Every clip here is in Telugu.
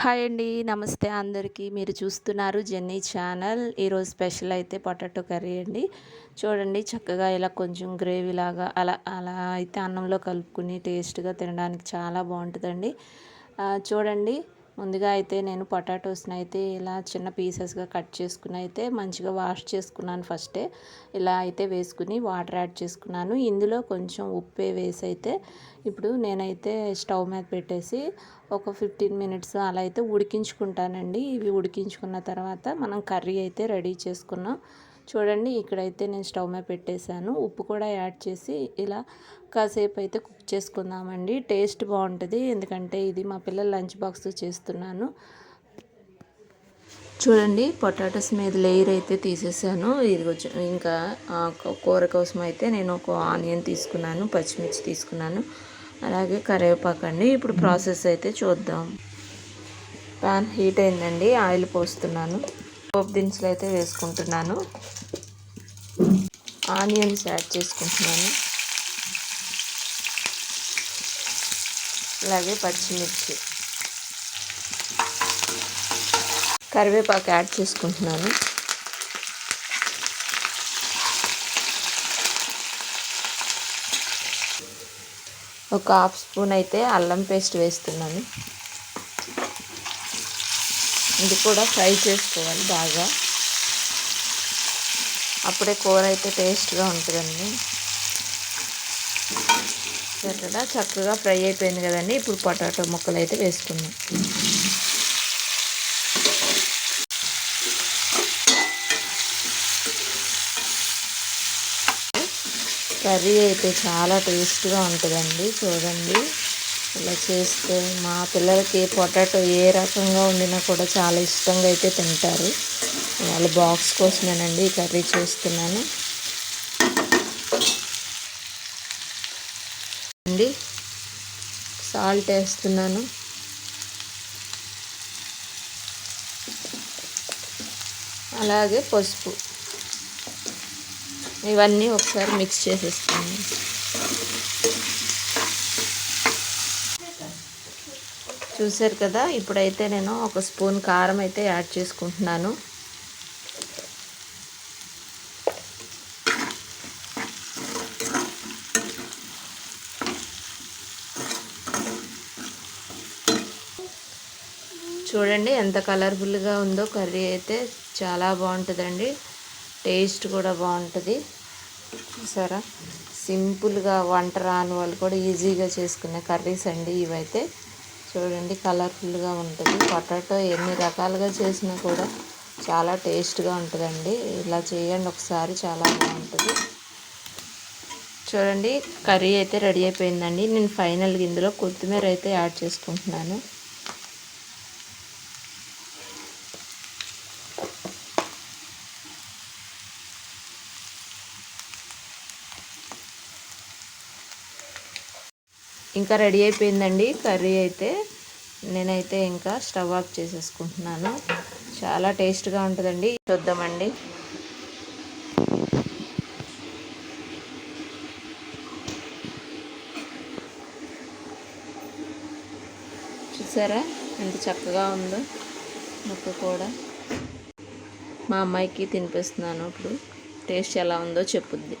హాయ్ అండి నమస్తే అందరికీ. మీరు చూస్తున్నారు జెన్నీ ఛానల్. ఈరోజు స్పెషల్ అయితే పొటాటో కర్రీ అండి. చూడండి చక్కగా ఇలా కొంచెం గ్రేవీ లాగా అలా అలా అయితే అన్నంలో కలుపుకుని టేస్ట్గా తినడానికి చాలా బాగుంటుందండి. చూడండి ముందుగా అయితే నేను పొటాటోస్ని అయితే ఇలా చిన్న పీసెస్గా కట్ చేసుకుని అయితే మంచిగా వాష్ చేసుకున్నాను ఫస్టే. ఇలా అయితే వేసుకుని వాటర్ యాడ్ చేసుకున్నాను. ఇందులో కొంచెం ఉప్పే వేసి అయితే ఇప్పుడు నేనైతే స్టవ్ మీద పెట్టేసి ఒక ఫిఫ్టీన్ మినిట్స్ అలా అయితే ఉడికించుకుంటానండి. ఇవి ఉడికించుకున్న తర్వాత మనం కర్రీ అయితే రెడీ చేసుకున్నాం. చూడండి ఇక్కడైతే నేను స్టవ్ మీద పెట్టేశాను. ఉప్పు కూడా యాడ్ చేసి ఇలా కాసేపు అయితే కుక్ చేసుకుందామండి. టేస్ట్ బాగుంటుంది ఎందుకంటే ఇది మా పిల్లల లంచ్ బాక్స్ చేస్తున్నాను. చూడండి పొటాటోస్ మీద లేయర్ అయితే తీసేసాను ఇది ఇంకా కూర కోసం అయితే నేను ఒక ఆనియన్ తీసుకున్నాను పచ్చిమిర్చి తీసుకున్నాను. అలాగే కరివేపాకు అండి. ఇప్పుడు ప్రాసెస్ అయితే చూద్దాం. ప్యాన్ హీట్ అయిందండి ఆయిల్ పోస్తున్నాను. పోపు దినుసులు అయితే వేసుకుంటున్నాను. ఆనియన్స్ యాడ్ చేసుకుంటున్నాను. అలాగే పచ్చిమిర్చి. కరివేపాకు యాడ్ చేసుకుంటున్నాను. ఒక హాఫ్ స్పూన్ అయితే అల్లం పేస్ట్ వేస్తున్నాను. ఇది కూడా ఫ్రై చేసుకోవాలి బాగా. అప్పుడే కూర అయితే టేస్ట్గా ఉంటుందండి. కదా చక్కగా ఫ్రై అయిపోయింది కదండి. ఇప్పుడు పొటాటో ముక్కలు అయితే వేసుకున్నాం కర్రీ అయితే చాలా టేస్ట్గా ఉంటుందండి. చూడండి. ఇలా చేస్తే మా పిల్లలకి పొటాటో ఏ రకంగా వండినా కూడా చాలా ఇష్టంగా అయితే తింటారు. వాళ్ళ బాక్స్ కోసమేనండి ఈ కర్రీ చేస్తున్నాను. అండి సాల్ట్ వేస్తున్నాను. అలాగే పసుపు. ఇవన్నీ ఒకసారి మిక్స్ చేసేస్తాను చూసారు కదా ఇప్పుడైతే నేను ఒక స్పూన్ కారం అయితే యాడ్ చేసుకుంటున్నాను. చూడండి ఎంత కలర్ఫుల్గా ఉందో కర్రీ అయితే చాలా బాగుంటుందండి. టేస్ట్ కూడా బాగుంటుంది. సరే సింపుల్గా వంట రాని వాళ్ళు కూడా ఈజీగా చేసుకునే కర్రీస్ అండి ఇవైతే. చూడండి కలర్ఫుల్గా ఉంటుంది. పొటాటో ఎన్ని రకాలుగా చేసినా కూడా చాలా టేస్ట్గా ఉంటుందండి. ఇలా చేయండి ఒకసారి చాలా బాగుంటుంది. చూడండి కర్రీ అయితే రెడీ అయిపోయిందండి. నేను ఫైనల్గా ఇందులో కొత్తిమీర అయితే యాడ్ చేసుకుంటున్నాను. ఇంకా రెడీ అయిపోయిందండి కర్రీ అయితే. నేనైతే ఇంకా స్టవ్ ఆఫ్ చేసేసుకుంటున్నాను. చాలా టేస్ట్గా ఉంటుందండి. చూద్దామండి. చూసారా? ఎంత చక్కగా ఉందో ముక్క కూడా. మా అమ్మాయికి తినిపిస్తున్నాను ఇప్పుడు. టేస్ట్ ఎలా ఉందో చెప్పుద్ది.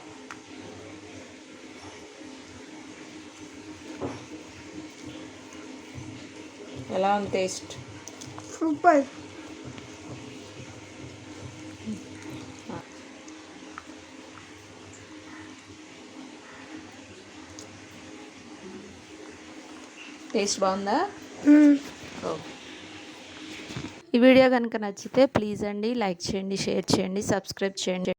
ఎలా ఉంది టేస్ట్? సూపర్. టేస్ట్ బాగుందా? ఈ వీడియో కనుక నచ్చితే ప్లీజ్ అండి లైక్ చేయండి షేర్ చేయండి సబ్స్క్రైబ్ చేయండి.